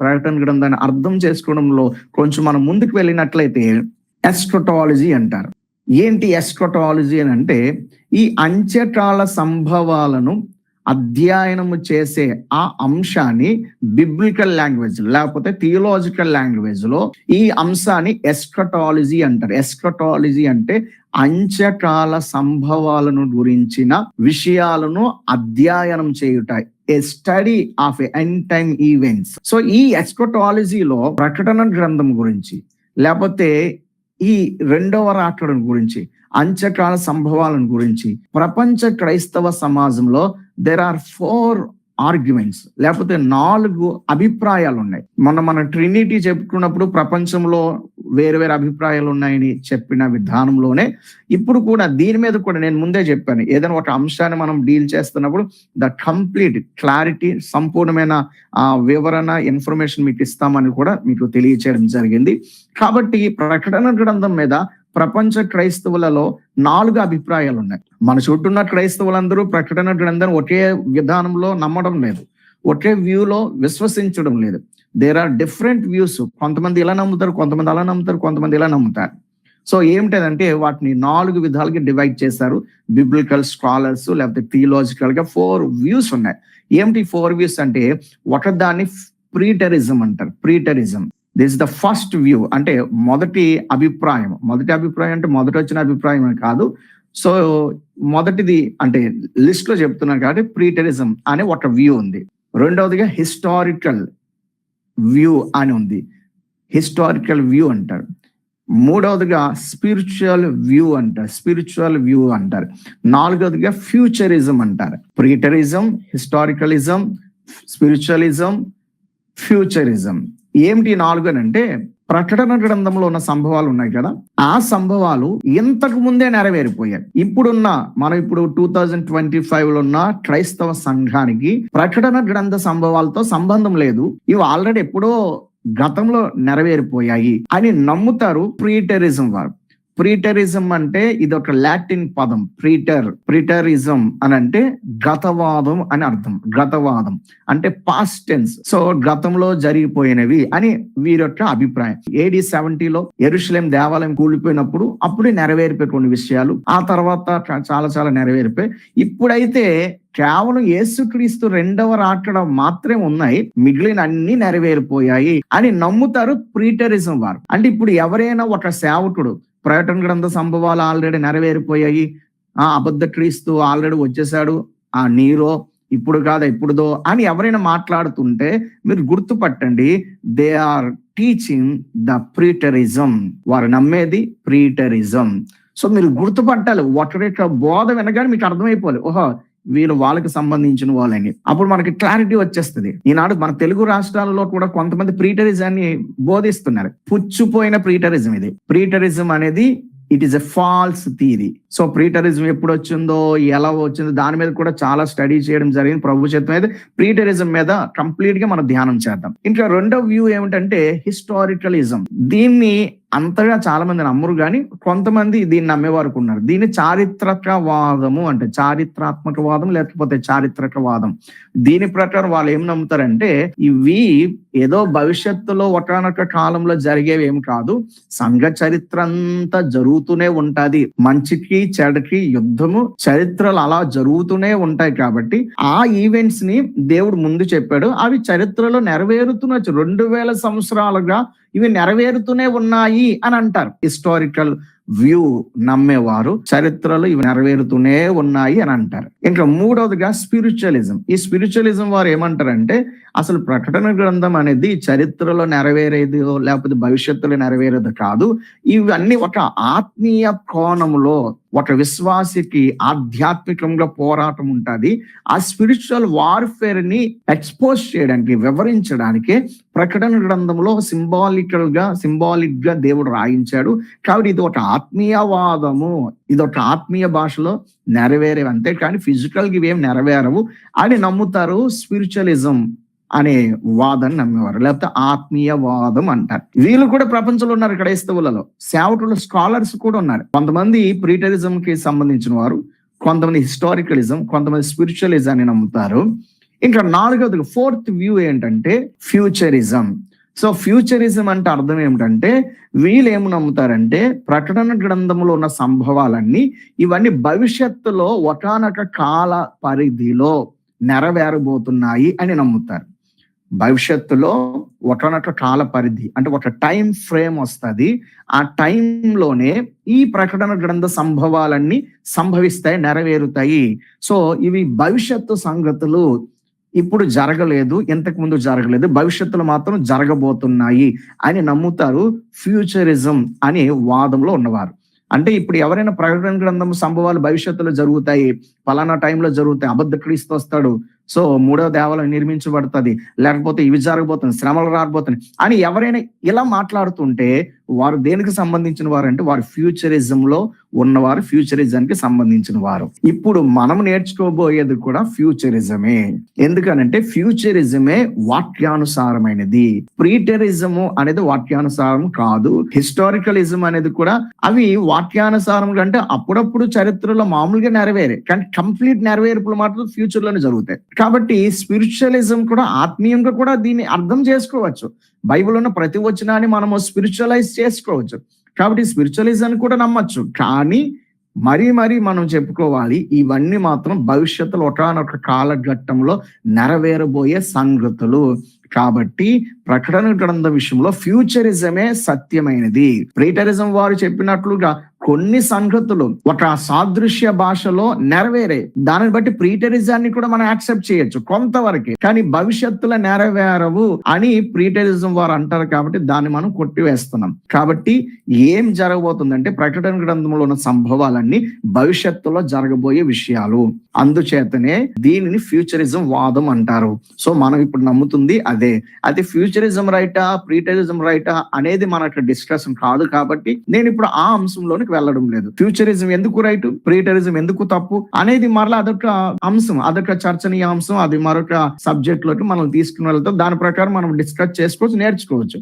ప్రకటన గ్రంథాన్ని అర్థం చేసుకోవడంలో కొంచెం మనం ముందుకు వెళ్ళినట్లయితే ఎస్ట్రటాలజీ అంటారు. ఏంటి ఎస్ట్రటాలజీ అని అంటే ఈ అంచెకాల సంభవాలను అధ్యయనము చేసే ఆ అంశాన్ని బిబ్లికల్ లాంగ్వేజ్ లేకపోతే థియోలాజికల్ లాంగ్వేజ్లో ఈ అంశాన్ని ఎస్ట్రటాలజీ అంటారు. ఎస్ట్రటాలజీ అంటే అంచకాల సంభవాలను గురించిన విషయాలను అధ్యయనం చేయుట a study of end time events so ఈ ఎస్కోటాలజీలో ప్రకటన గ్రంథం గురించి లేకపోతే ఈ రెండవ రాకడం గురించి అంచకాల సంభవాలను గురించి ప్రపంచ క్రైస్తవ సమాజంలో దెర్ ఆర్ ఫోర్ ఆర్గ్యుమెంట్స్ లేకపోతే నాలుగు అభిప్రాయాలు ఉన్నాయి మొన్న మన ట్రినిటీ చెప్పుకున్నప్పుడు ప్రపంచంలో వేరు వేరు అభిప్రాయాలు ఉన్నాయని చెప్పిన విధానంలోనే ఇప్పుడు కూడా దీని మీద కూడా నేను ముందే చెప్పాను. ఏదైనా ఒక అంశాన్ని మనం డీల్ చేస్తున్నప్పుడు ద కంప్లీట్ క్లారిటీ సంపూర్ణమైన ఆ వివరణ ఇన్ఫర్మేషన్ మీకు ఇస్తామని కూడా మీకు తెలియచేయడం జరిగింది. కాబట్టి ప్రకటన గ్రంథం మీద ప్రపంచ క్రైస్తవులలో నాలుగు అభిప్రాయాలు ఉన్నాయి. మన చుట్టూ ఉన్న క్రైస్తవులందరూ ప్రకటన గ్రంథం ఒకే విధానంలో నమ్మడం లేదు. ఒకే వ్యూలో విశ్వసించడం లేదు. దేర్ ఆర్ డిఫరెంట్ వ్యూస్ కొంతమంది ఇలా నమ్ముతారు కొంతమంది అలా నమ్ముతారు కొంతమంది ఇలా నమ్ముతారు. సో ఏమిటంటే వాటిని నాలుగు విధాలుగా డివైడ్ చేశారు. బిబ్లికల్ స్కాలర్స్ లేకపోతే థియలాజికల్గా ఫోర్ వ్యూస్ ఉన్నాయి. ఏమిటి ఫోర్ వ్యూస్ అంటే ఒకదాన్ని ప్రీటరిజం అంటారు. Preterism this the first view అంటే మొదటి అభిప్రాయం. మొదటి అభిప్రాయం అంటే మొదటి వచ్చిన అభిప్రాయం కాదు. సో మొదటిది అంటే లిస్ట్లో చెప్తున్నారు కాబట్టి ప్రీటరిజం అనే ఒక వ్యూ ఉంది. రెండవదిగా హిస్టారికల్ వ్యూ అని ఉంది. హిస్టారికల్ వ్యూ అంటారు. మూడవదిగా స్పిరిచువల్ వ్యూ అంటారు. స్పిరిచువల్ వ్యూ అంటారు. నాలుగవదిగా ఫ్యూచరిజం అంటారు. ప్రీటరిజం హిస్టారికలిజం స్పిరిచువలిజం ఫ్యూచరిజం ఏమిటి నాలుగు అని అంటే ప్రకటన గ్రంథంలో ఉన్న సంభవాలు ఉన్నాయి కదా? ఆ సంభవాలు ఇంతకు ముందే నెరవేరిపోయాయి. ఇప్పుడున్న మనం ఇప్పుడు టూ థౌజండ్ ట్వంటీ ఫైవ్లో ఉన్న క్రైస్తవ సంఘానికి ప్రకటన గ్రంథ సంభవాలతో సంబంధం లేదు. ఇవి ఆల్రెడీ ఎప్పుడో గతంలో నెరవేరిపోయాయి అని నమ్ముతారు ప్రీటెరిజం వారు. ప్రీటరిజం అంటే ఇది ఒక లాటిన్ పదం. ప్రీటర్ ప్రీటరిజం అని అంటే గతవాదం అని అర్థం. గతవాదం అంటే పాస్ట్ టెన్స్ సో గతంలో జరిగిపోయినవి అని వీరి యొక్క అభిప్రాయం. ఏడి సెవెంటీలో ఎరుషలేం దేవాలయం కూలిపోయినప్పుడు అప్పుడే నెరవేర్పే కొన్ని విషయాలు. ఆ తర్వాత చాలా చాలా నెరవేరిపోయి ఇప్పుడైతే కేవలం యేసుక్రీస్తు రెండవ రాకడ మాత్రమే ఉన్నాయి. మిగిలిన అన్ని నెరవేరిపోయాయి అని నమ్ముతారు ప్రీటరిజం వారు. అంటే ఇప్పుడు ఎవరైనా ఒక సేవకుడు ప్రకటన గ్రంథ సంభవాలు ఆల్రెడీ నెరవేరిపోయాయి. ఆ అబద్ధ క్రీస్తు ఆల్రెడీ వచ్చేసాడు. ఆ నీరో ఇప్పుడు కాదా ఇప్పుడుదో అని ఎవరైనా మాట్లాడుతుంటే మీరు గుర్తుపట్టండి. They are teaching the preterism వారు నమ్మేది ప్రీటరిజం సో మీరు గుర్తుపట్టాలి. ఒకటి బోధ వినగానే మీకు అర్థమైపోవాలి. ఓహో వీళ్ళు వాళ్ళకి సంబంధించిన వాళ్ళని. అప్పుడు మనకి క్లారిటీ వచ్చేస్తుంది. ఈనాడు మన తెలుగు రాష్ట్రాలలో కూడా కొంతమంది ప్రీటరిజాన్ని బోధిస్తున్నారు. పుచ్చుపోయిన ప్రీటరిజం ఇది. ప్రీటరిజం అనేది it is a false theory so preterism ఎప్పుడు వచ్చిందో ఎలా వచ్చిందో దాని మీద కూడా చాలా స్టడీ చేయడం జరిగింది. ప్రభు అయితే ప్రీటరిజం మీద కంప్లీట్గా మనం ధ్యానం చేద్దాం. ఇంకా రెండో వ్యూ ఏమిటంటే హిస్టారికలిజం దీన్ని అంతగా చాలా మంది నమ్మరు కానీ కొంతమంది దీన్ని నమ్మేవారు ఉన్నారు. దీన్ని చారిత్రకవాదము అంటే చారిత్రాత్మకవాదం లేకపోతే చారిత్రకవాదం. దీని ప్రకారం వాళ్ళు ఏం నమ్ముతారంటే ఇవి ఏదో భవిష్యత్తులో ఒకనొక కాలంలో జరిగేవి ఏం కాదు. సంఘ చరిత్ర అంతా జరుగుతూనే ఉంటది. మంచికి చెడకి యుద్ధము చరిత్రలు అలా జరుగుతూనే ఉంటాయి కాబట్టి ఆ ఈవెంట్స్ని దేవుడు ముందు చెప్పాడు. అవి చరిత్రలో నెరవేరుతున్న రెండు వేల సంవత్సరాలుగా ఇవి నెరవేరుతూనే ఉన్నాయి అని అంటారు. హిస్టారికల్ వ్యూ నమ్మేవారు చరిత్రలో ఇవి నెరవేరుతూనే ఉన్నాయి అని అంటారు. ఇంకా మూడవదిగా స్పిరిచువలిజం ఈ స్పిరిచువలిజం వారు ఏమంటారంటే అసలు ప్రకటన గ్రంథం అనేది చరిత్రలో నెరవేరేది లేకపోతే భవిష్యత్తులో నెరవేరేది కాదు. ఇవన్నీ ఒక ఆత్మీయ కోణంలో ఒక విశ్వాసికి ఆధ్యాత్మికంగా పోరాటం ఉంటుంది. ఆ స్పిరిచువల్ వార్ఫేర్ని ఎక్స్పోజ్ చేయడానికి వివరించడానికి ప్రకటన గ్రంథంలో సింబాలికల్గా సింబాలిక్గా దేవుడు రాయించాడు. కాబట్టి ఇది ఒక ఆత్మీయవాదము ఇది ఒక ఆత్మీయ భాషలో నెరవేరేవి. అంతే కానీ ఫిజికల్గా ఇవేం నెరవేరవు. అని నమ్ముతారు స్పిరిచువలిజం అనే వాదాన్ని నమ్మేవారు. లేకపోతే ఆత్మీయవాదం అంటారు. వీళ్ళు కూడా ప్రపంచంలో ఉన్నారు క్రైస్తవులలో. సేవకులు స్కాలర్స్ కూడా ఉన్నారు. కొంతమంది ప్రీటరిజం కి సంబంధించిన వారు కొంతమంది హిస్టారికలిజం కొంతమంది స్పిరిచువలిజం అని నమ్ముతారు. ఇంకా నాలుగవది ఫోర్త్ వ్యూ ఏంటంటే ఫ్యూచరిజం. సో ఫ్యూచరిజం అంటే అర్థం ఏమిటంటే వీళ్ళు ఏమి నమ్ముతారంటే ప్రకటన గ్రంథంలో ఉన్న సంభవాలన్నీ ఇవన్నీ భవిష్యత్తులో ఒకనొక కాల పరిధిలో నెరవేరబోతున్నాయి అని నమ్ముతారు. భవిష్యత్తులో ఒకనొక కాల పరిధి అంటే ఒక టైం ఫ్రేమ్ వస్తుంది. ఆ టైంలోనే ఈ ప్రకటన గ్రంథ సంభవాలన్నీ సంభవిస్తాయి నెరవేరుతాయి. సో ఇవి భవిష్యత్తు సంగతులు ఇప్పుడు జరగలేదు ఇంతకు ముందు జరగలేదు భవిష్యత్తులో మాత్రం జరగబోతున్నాయి అని నమ్ముతారు ఫ్యూచరిజం అనే వాదంలో ఉన్నవారు. అంటే ఇప్పుడు ఎవరైనా ప్రకటన గ్రంథం సంభవాలు భవిష్యత్తులో జరుగుతాయి పలానా టైంలో జరుగుతాయి. అబద్ధ క్రీస్తు వస్తాడు. సో మూడవ దేవాలయం నిర్మించబడుతుంది. లేకపోతే ఇవి జరగబోతుంది శ్రమలు రాబోతున్నాయి. అని ఎవరైనా ఇలా మాట్లాడుతుంటే వారు దేనికి సంబంధించిన వారు అంటే వారు ఫ్యూచరిజం లో ఉన్నవారు ఫ్యూచరిజానికి సంబంధించిన వారు. ఇప్పుడు మనం నేర్చుకోబోయేది కూడా ఫ్యూచరిజమే. ఎందుకనంటే ఫ్యూచరిజమే వాక్యానుసారమైనది. ప్రీటరిజము అనేది వాక్యానుసారం కాదు. హిస్టారికలిజం అనేది కూడా అవి వాక్యానుసారం అంటే అప్పుడప్పుడు చరిత్రలో మామూలుగా నెరవేరే కానీ కంప్లీట్ నెరవేర్పులు మాత్రం ఫ్యూచర్లోనే జరుగుతాయి. కాబట్టి స్పిరిచువలిజం కూడా ఆత్మీయంగా కూడా దీన్ని అర్థం చేసుకోవచ్చు. బైబిల్ ఉన్న ప్రతి వచనాన్ని మనము స్పిరిచువలైజ్ చేసుకోవచ్చు. కాబట్టి స్పిరిచువలిజం కూడా నమ్మచ్చు. కానీ మరీ మరీ మనం చెప్పుకోవాలి ఇవన్నీ మాత్రం భవిష్యత్తులో ఒకనొక కాలఘట్టంలో నెరవేరబోయే సంగతులు. కాబట్టి ప్రకటన గ్రంథ విషయంలో ఫ్యూచరిజమే సత్యమైనది. ప్రీటరిజం వారు చెప్పినట్లుగా కొన్ని సంగతులు ఒక సాదృశ్య భాషలో నెరవేరే. దానిని బట్టి ప్రీటరిజాన్ని కూడా మనం యాక్సెప్ట్ చేయొచ్చు కొంతవరకే. కానీ భవిష్యత్తులో నెరవేరవు అని ప్రీటరిజం వారు అంటారు కాబట్టి దాన్ని మనం కొట్టివేస్తున్నాం. కాబట్టి ఏం జరగబోతుందంటే ప్రకటన గ్రంథంలో ఉన్న సంభవాలన్నీ భవిష్యత్తులో జరగబోయే విషయాలు. అందుచేతనే దీనిని ఫ్యూచరిజం వాదం అంటారు. సో మనం ఇప్పుడు నమ్ముతుంది అదే. అది ఫ్యూచరిజం రైటా ప్రీటరిజం రైటా అనేది మన డిస్కషన్ కాదు కాబట్టి నేను ఇప్పుడు ఆ అంశంలోనికి వెళ్ళడం లేదు. ఫ్యూచరిజం ఎందుకు రైట్ ప్రీటరిజం ఎందుకు తప్పు? అనేది మరలా అదొక అంశం అదొక చర్చనీయ అంశం అది మరొక సబ్జెక్ట్లోకి మనం తీసుకుని వెళ్తాం. దాని ప్రకారం మనం డిస్కస్ చేసుకోవచ్చు నేర్చుకోవచ్చు.